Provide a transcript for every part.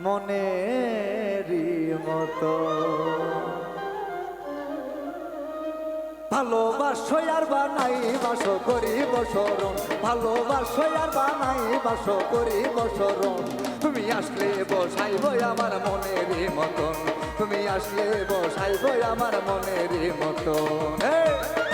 মনেরই মতো। ভালোবাসো আর বানাই, বাসো করি বসরণ। ভালোবাসো আর বানাই, বাসো করি বসরণ। তুমি আসলে বসাইব আমার মনের মতন। তুমি আসলে বসাইব আমার মনের মতন।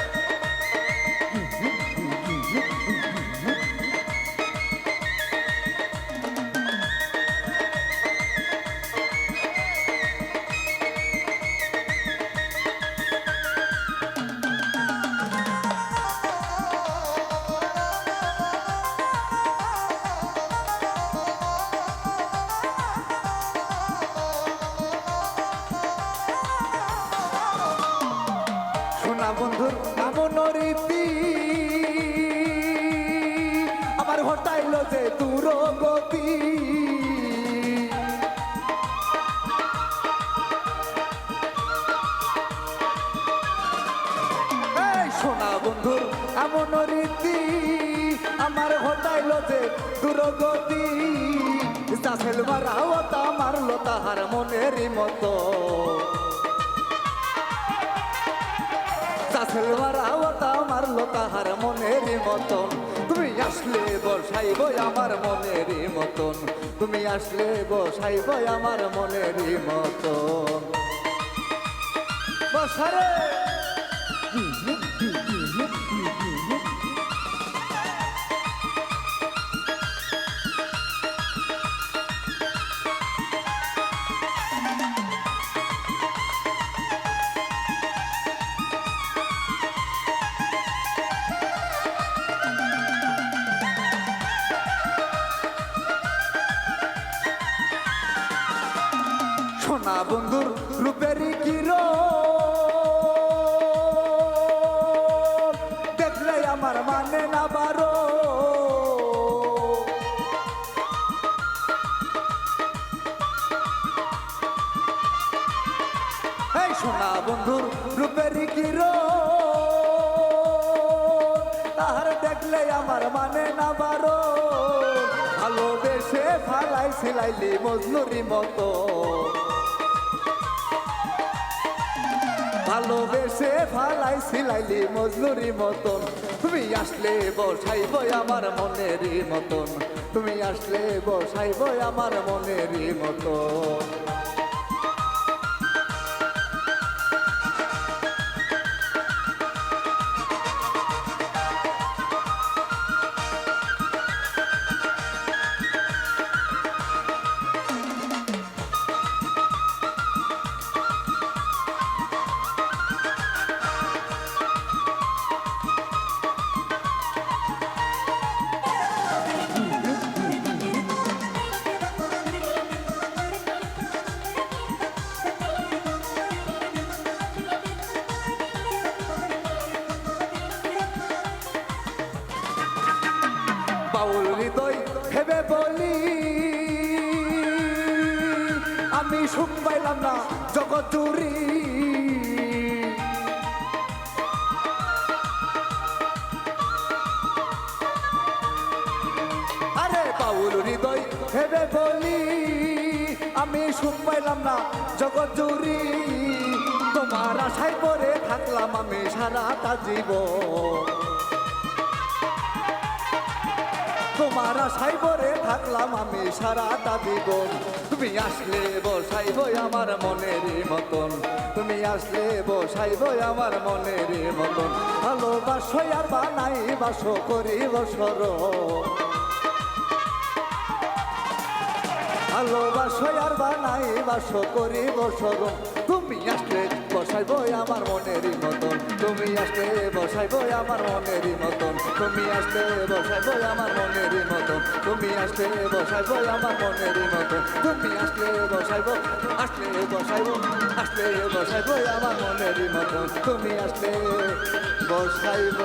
বন্ধুর এমন রীতি। আমার হটাইল যে দূর গতি এই শোনা বন্ধুর এমন রীতি। আমার হটাইল যে দূর গতি চাষেল মারাও আমার লতাহার মনেরই মতো। চাষেল মারাও আমার লতাহার মনের মতন। তুমি আসলে বসাইব আমার মনের মতন। তুমি আসলে বসাইব আমার মনের মতন। বসারে! সোনা বন্ধুর রূপেরই কিরো দেখলে আমার মানে না বারো। সোনা বন্ধুর রূপেরই কিরো তাহার দেখলে আমার মানে না বারো। ভালোবেসে ফালাই, সিলাইলি মজনুরি মতো। ভালোবেসে ফালাই সিলাইলি মজনুরি মতন? তুমি আসলে বসাইব আমার মনেরই মতন। তুমি আসলে বসাইব আমার মনেরই মতন। হৃদয় ভেবে বলি, আমি সুখ পাইলাম না জগৎ জুড়ি। আরে বাউল হৃদয় ভেবে বলি, আমি সুখ পাইলাম না জগৎ জুড়ি। তোমার আশায় পরে থাকলাম আমি সারাটা জীবন। তোমার আশায় পরে থাকলাম, আমি সারাটা জীবন। তুমি আসলে বসাইব আমার মনের মতন। তুমি আসলে বসাইব আমার মনের মতন। ভালোবাসো আর বানাই বাসো করি বসর ভালোবাসো আর বানাই বাসো করি বসর তুমি আসলে বসাইব আমার মনের মতন। বসাইব আমার মনের মতন তুমি আসলে বসাইব আমার মনের মতন তুমি আসলে বসাইব আমার মনের মতন তুমি আসলে বসাইব আসলে বসাইব আসলে বসাইব আমার মনের মতন তুমি আসলে বসাইব